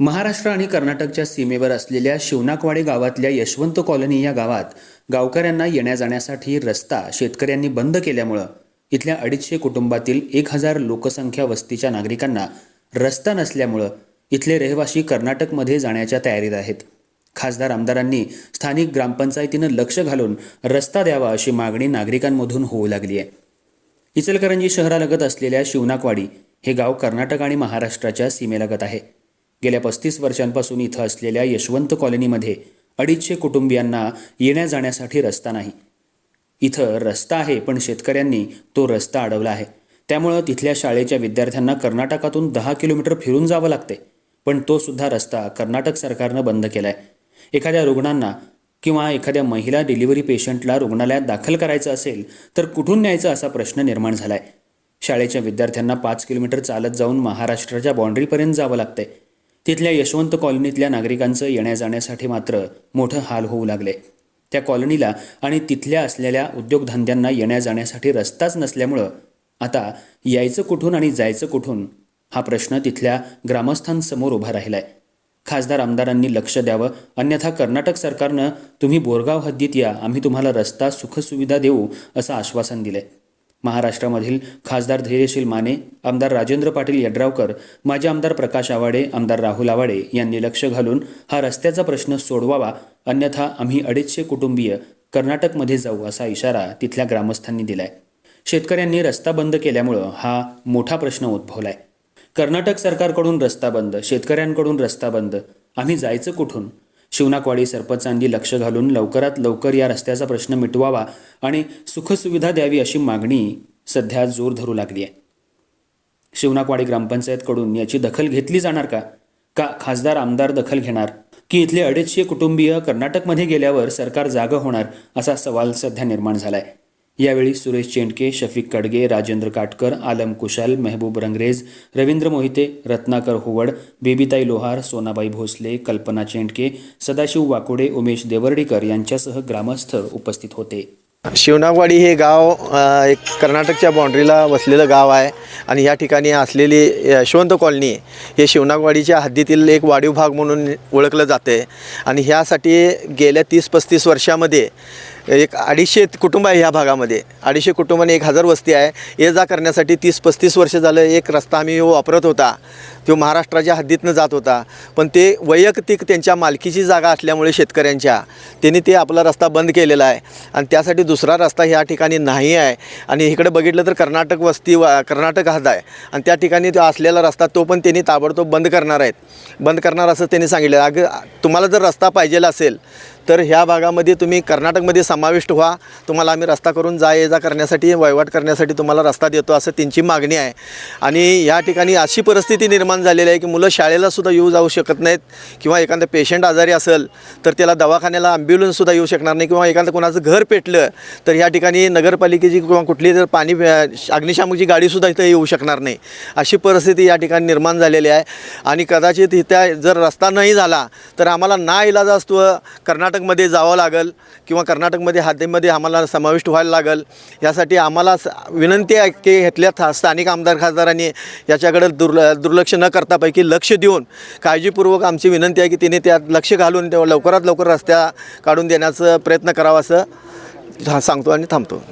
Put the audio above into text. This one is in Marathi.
महाराष्ट्र आणि कर्नाटकच्या सीमेवर असलेल्या शिवनाकवाडी गावातल्या यशवंत कॉलनी या गावात गावकऱ्यांना येण्या जाण्यासाठी रस्ता शेतकऱ्यांनी बंद केल्यामुळं इथल्या अडीचशे कुटुंबातील एक हजार लोकसंख्या वस्तीच्या नागरिकांना रस्ता नसल्यामुळं इथले रहिवासी कर्नाटकमध्ये जाण्याच्या तयारीत आहेत. खासदार आमदारांनी स्थानिक ग्रामपंचायतीनं लक्ष घालून रस्ता द्यावा अशी मागणी नागरिकांमधून होऊ लागली आहे. इचलकरंजी शहरालगत असलेल्या शिवनाकवाडी हे गाव कर्नाटक आणि महाराष्ट्राच्या सीमेलगत आहे. गेल्या पस्तीस वर्षांपासून इथं असलेल्या यशवंत कॉलनीमध्ये अडीचशे कुटुंबियांना येण्या जाण्यासाठी रस्ता नाही. इथं रस्ता आहे पण शेतकऱ्यांनी तो रस्ता अडवला आहे. त्यामुळं तिथल्या शाळेच्या विद्यार्थ्यांना कर्नाटकातून दहा किलोमीटर फिरून जावं लागते पण तो सुद्धा रस्ता कर्नाटक सरकारनं बंद केलाय. एखाद्या रुग्णांना किंवा एखाद्या महिला डिलिव्हरी पेशंटला रुग्णालयात दाखल करायचं असेल तर कुठून न्यायचं असा प्रश्न निर्माण झालाय. शाळेच्या विद्यार्थ्यांना पाच किलोमीटर चालत जाऊन महाराष्ट्राच्या बाँड्रीपर्यंत जावं लागतंय. तिथल्या यशवंत कॉलनीतल्या नागरिकांचं येण्या जाण्यासाठी मात्र मोठं हाल होऊ लागले. त्या कॉलनीला आणि तिथल्या असलेल्या उद्योगधंद्यांना येण्या जाण्यासाठी रस्ताच नसल्यामुळं आता यायचं कुठून आणि जायचं कुठून हा प्रश्न तिथल्या ग्रामस्थांसमोर उभा राहिलाय. खासदार आमदारांनी लक्ष द्यावं अन्यथा कर्नाटक सरकारनं तुम्ही बोरगाव हद्दीत या आम्ही तुम्हाला रस्ता सुखसुविधा देऊ असं आश्वासन दिलंय. महाराष्ट्रामधील खासदार धैर्यशील माने आमदार राजेंद्र पाटील यड्रावकर माजी आमदार प्रकाश आवाडे आमदार राहुल आवाडे यांनी लक्ष घालून हा रस्त्याचा प्रश्न सोडवावा अन्यथा आम्ही अडीचशे कुटुंबीय कर्नाटकमध्ये जाऊ असा इशारा तिथल्या ग्रामस्थांनी दिलाय. शेतकऱ्यांनी रस्ता बंद केल्यामुळं हा मोठा प्रश्न उद्भवलाय. कर्नाटक सरकारकडून रस्ता बंद शेतकऱ्यांकडून रस्ता बंद आम्ही जायचं कुठून? शिवनाकवाडी सरपंचांनी लक्ष घालून लवकरात लवकर या रस्त्याचा प्रश्न मिटवावा आणि सुखसुविधा द्यावी अशी मागणी सध्या जोर धरू लागली आहे. शिवनाकवाडी ग्रामपंचायतकडून याची दखल घेतली जाणार का? का खासदार आमदार दखल घेणार? की इथले अडीचशे कुटुंबीय कर्नाटकमध्ये गेल्यावर सरकार जागं होणार असा सवाल सध्या निर्माण झाला आहे यावेळी सुरेश चेंडके शफिक कडगे राजेंद्र काटकर आलम कुशाल मेहबूब रंगरेज रवींद्र मोहिते रत्नाकर होवड बेबीताई लोहार सोनाबाई भोसले कल्पना चेंडके सदाशिव वाकोडे उमेश देवर्डीकर यांच्यासह ग्रामस्थ उपस्थित होते. शिवनागवाडी हे गाव एक कर्नाटकच्या बाँड्रीला वसलेलं गाव आहे आणि या ठिकाणी असलेली यशवंत कॉलनी हे शिवनागवाडीच्या हद्दीतील एक वाढीव भाग म्हणून ओळखलं जाते. आणि ह्यासाठी गेल्या तीस पस्तीस वर्षामध्ये एक अडीचशे कुटुंब आहे ह्या भागामध्ये. अडीचशे कुटुंबाने एक हजार वस्ती आहे. ये जा करण्यासाठी तीस पस्तीस वर्ष झालं. एक रस्ता आम्ही वापरत होता. तो महाराष्ट्राच्या हद्दीतनं जात होता. पण ते वैयक्तिक त्यांच्या मालकीची जागा असल्यामुळे शेतकऱ्यांच्या त्यांनी ते आपला रस्ता बंद केलेला आहे. आणि त्यासाठी दुसरा रस्ता ह्या ठिकाणी नाही आहे. आणि इकडे बघितलं तर कर्नाटक वस्ती व कर्नाटक हद आहे. आणि त्या ठिकाणी तो असलेला रस्ता तो पण त्यांनी ताबडतोब बंद करणार आहेत. बंद करणार असं त्यांनी सांगितलं. अगं तुम्हाला जर रस्ता पाहिजेला असेल तर ह्या भागामध्ये तुम्ही कर्नाटकमध्ये समाविष्ट व्हा. तुम्हाला आम्ही रस्ता करून जा ये जा करण्यासाठी वहिवाट करण्यासाठी तुम्हाला रस्ता देतो असं त्यांची मागणी आहे. आणि या ठिकाणी अशी परिस्थिती निर्माण निर्माण झालेलं आहे की मुलं शाळेलासुद्धा येऊ जाऊ शकत नाहीत किंवा एखादं पेशंट आजारी असेल तर त्याला दवाखान्याला ॲम्ब्युलन्ससुद्धा येऊ शकणार नाही किंवा एखादं कोणाचं घर पेटलं तर ह्या ठिकाणी नगरपालिकेची किंवा कुठली जर पाणी अग्निशामकची गाडीसुद्धा इथं येऊ शकणार नाही. अशी परिस्थिती या ठिकाणी निर्माण झालेली आहे. आणि कदाचित इथे जर रस्ता नाही झाला तर आम्हाला ना इलाज असतो. कर्नाटकमध्ये जावं लागेल किंवा कर्नाटकमध्ये हद्दीमध्ये आम्हाला समाविष्ट व्हायला लागेल. यासाठी आम्हाला विनंती आहे की घेतल्या था स्थानिक आमदार खासदारांनी याच्याकडे दुर्ल दुर्लक्ष न करता पैकी लक्ष देऊन काळजीपूर्वक आमची विनंती आहे की तिने त्यात लक्ष घालून लवकरात लवकर रस्त्या काढून देण्याचा प्रयत्न करावा असं सांगतो आणि थांबतो.